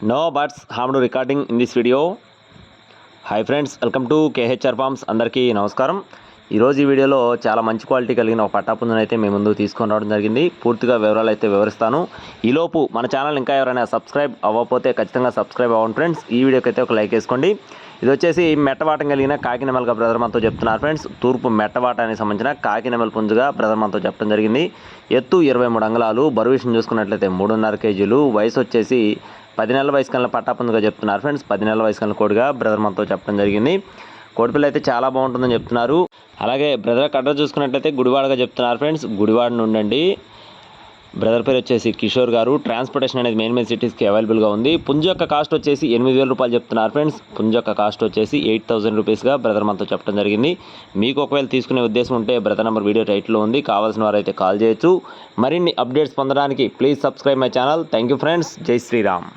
No bats harmed recording in this video hi friends welcome to KHR farms అందరికీ నమస్కారం. ఈరోజు ఈ వీడియోలో చాలా మంచి క్వాలిటీ కలిగిన ఒక పట్టాపుంజును అయితే మీ ముందు తీసుకొని రావడం జరిగింది. పూర్తిగా వివరాలు అయితే వివరిస్తాను. ఈలోపు మన ఛానల్ ఇంకా ఎవరైనా సబ్స్క్రైబ్ అవ్వకపోతే ఖచ్చితంగా సబ్స్క్రైబ్ అవ్వండి ఫ్రెండ్స్ ఈ వీడియోకి అయితే ఒక లైక్ వేసుకోండి. ఇది వచ్చేసి మెట్టవాటం కలిగిన కాకినెమల్గా బ్రదర్ మనతో చెప్తున్నారు ఫ్రెండ్స్ తూర్పు మెట్టవాటానికి సంబంధించిన కాకినెమల్ పుంజుగా బ్రదర్ మనతో చెప్పడం జరిగింది. ఎత్తు ఇరవై మూడు అంగళాలు బరువు విషయం చూసుకున్నట్లయితే మూడున్నర కేజీలు. వయసు వచ్చేసి పది నెలల వయసు కన్నా పట్టాపుందుగా చెప్తున్నారు ఫ్రెండ్స్. పది నెలల వయసు కన్నా కోడిగా బ్రదర్ మనతో చెప్పడం జరిగింది. కోడిపిల్ల అయితే చాలా బాగుంటుందని చెప్తున్నారు. అలాగే బ్రదర్ కట్ట చూసుకున్నట్లయితే గుడివాడగా చెప్తున్నారు ఫ్రెండ్స్. గుడివాడ నుండండి. బ్రదర్ పేరు వచ్చేసి కిషోర్ గారు. ట్రాన్స్పోర్టేషన్ అనేది మెయిన్ మెయిన్ సిటీస్కి అవైలబుల్గా ఉంది. పుంజ యొక్క కాస్ట్ వచ్చేసి ఎనిమిది వేల రూపాయలు చెప్తున్నారు ఫ్రెండ్స్. పుంజ యొక్క కాస్ట్ వచ్చేసి ఎయిట్ థౌసండ్ రూపీస్గా బ్రదర్ మనతో చెప్పడం జరిగింది. మీకు ఒకవేళ తీసుకునే ఉద్దేశం ఉంటే బ్రదర్ నెంబర్ వీడియో టైట్లో ఉంది. కావాల్సిన వారు అయితే కాల్ చేయొచ్చు. మరిన్ని అప్డేట్స్ పొందడానికి please subscribe my channel. Thank you friends. జై శ్రీరామ్.